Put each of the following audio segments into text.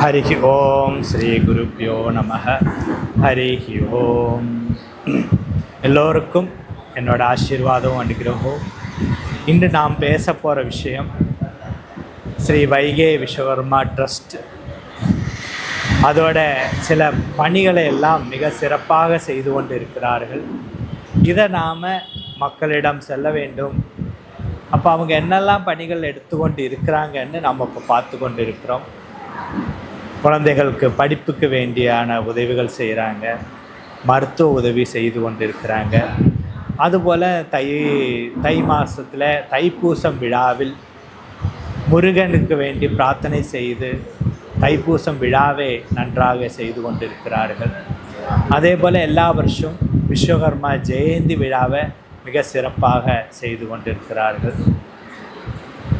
ஹரி ஓம் ஸ்ரீ குருப்பியோ நம ஹரி ஓம் எல்லோருக்கும் என்னோட ஆசீர்வாதம் அனுகிரகம். இன்று நாம் பேச போகிற விஷயம் ஸ்ரீ வைகை விஸ்வகர்மா ட்ரஸ்ட். அதோட சில பணிகளை எல்லாம் மிக சிறப்பாக செய்து கொண்டு இருக்கிறார்கள் இதை நாம் மக்களிடம் செல்ல வேண்டும். அப்போ அவங்க என்னெல்லாம் பணிகள் எடுத்துக்கொண்டு இருக்கிறாங்கன்னு நம்ம இப்போ பார்த்து கொண்டு இருக்கிறோம் குழந்தைகளுக்கு படிப்புக்கு வேண்டியான உதவிகள் செய்கிறாங்க. மருத்துவ உதவி செய்து கொண்டிருக்கிறாங்க. அதுபோல் தை தை மாதத்தில் தைப்பூசம் விழாவில் முருகனுக்கு வேண்டி பிரார்த்தனை செய்து தைப்பூசம் விழாவை நன்றாக செய்து கொண்டிருக்கிறார்கள். அதே போல் எல்லா வருஷம் விஸ்வகர்மா ஜெயந்தி விழாவை மிக சிறப்பாக செய்து கொண்டிருக்கிறார்கள்.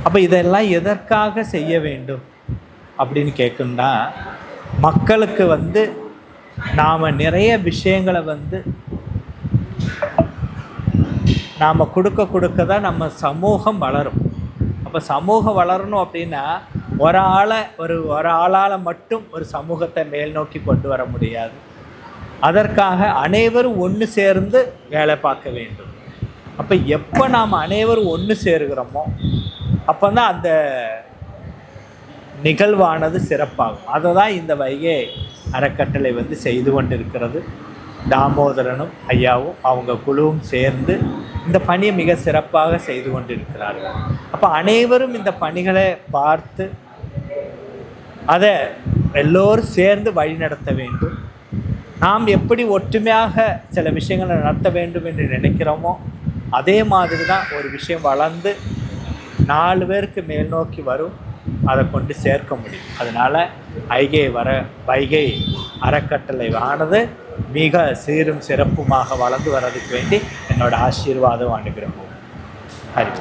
அப்போ இதெல்லாம் எதற்காக செய்ய வேண்டும்? அப்படின்னு கேட்குன்னா மக்களுக்கு வந்து நாம் நிறைய விஷயங்களை வந்து நாம் கொடுக்க கொடுக்க தான் நம்ம சமூகம் வளரும். அப்போ சமூகம் வளரணும் அப்படின்னா ஒரு ஆளை ஒரு ஒரு ஆளால் மட்டும் ஒரு சமூகத்தை மேல் நோக்கி கொண்டு வர முடியாது. அதற்காக அனைவரும் ஒன்று சேர்ந்து வேலை பார்க்க வேண்டும். அப்போ எப்போ நாம் அனைவரும் ஒன்று சேருகிறோமோ அப்போ தான் அந்த நிகழ்வானது சிறப்பாகும். அதை தான் இந்த வைகை அறக்கட்டளை வந்து செய்து கொண்டிருக்கிறது. தாமோதரனும் ஐயாவும் அவங்க குழுவும் சேர்ந்து இந்த பணியை மிக சிறப்பாக செய்து கொண்டிருக்கிறார்கள். அப்போ அனைவரும் இந்த பணிகளை பார்த்து அதை எல்லோரும் சேர்ந்து வழிநடத்த வேண்டும். நாம் எப்படி ஒற்றுமையாக சில விஷயங்களை நடத்த வேண்டும் என்று நினைக்கிறோமோ அதே மாதிரி தான் ஒரு விஷயம் வளர்ந்து நாலு பேருக்கு மேல் நோக்கி வரும். அதை கொண்டு சேர்க்க முடியும். அதனால் ஐகை வர வைகை அறக்கட்டளை ஆனது மிக சீரும் சிறப்புமாக வளர்ந்து வர்றதுக்கு வேண்டி என்னோட ஆசீர்வாதம் அனுகிரகம். ஹரி.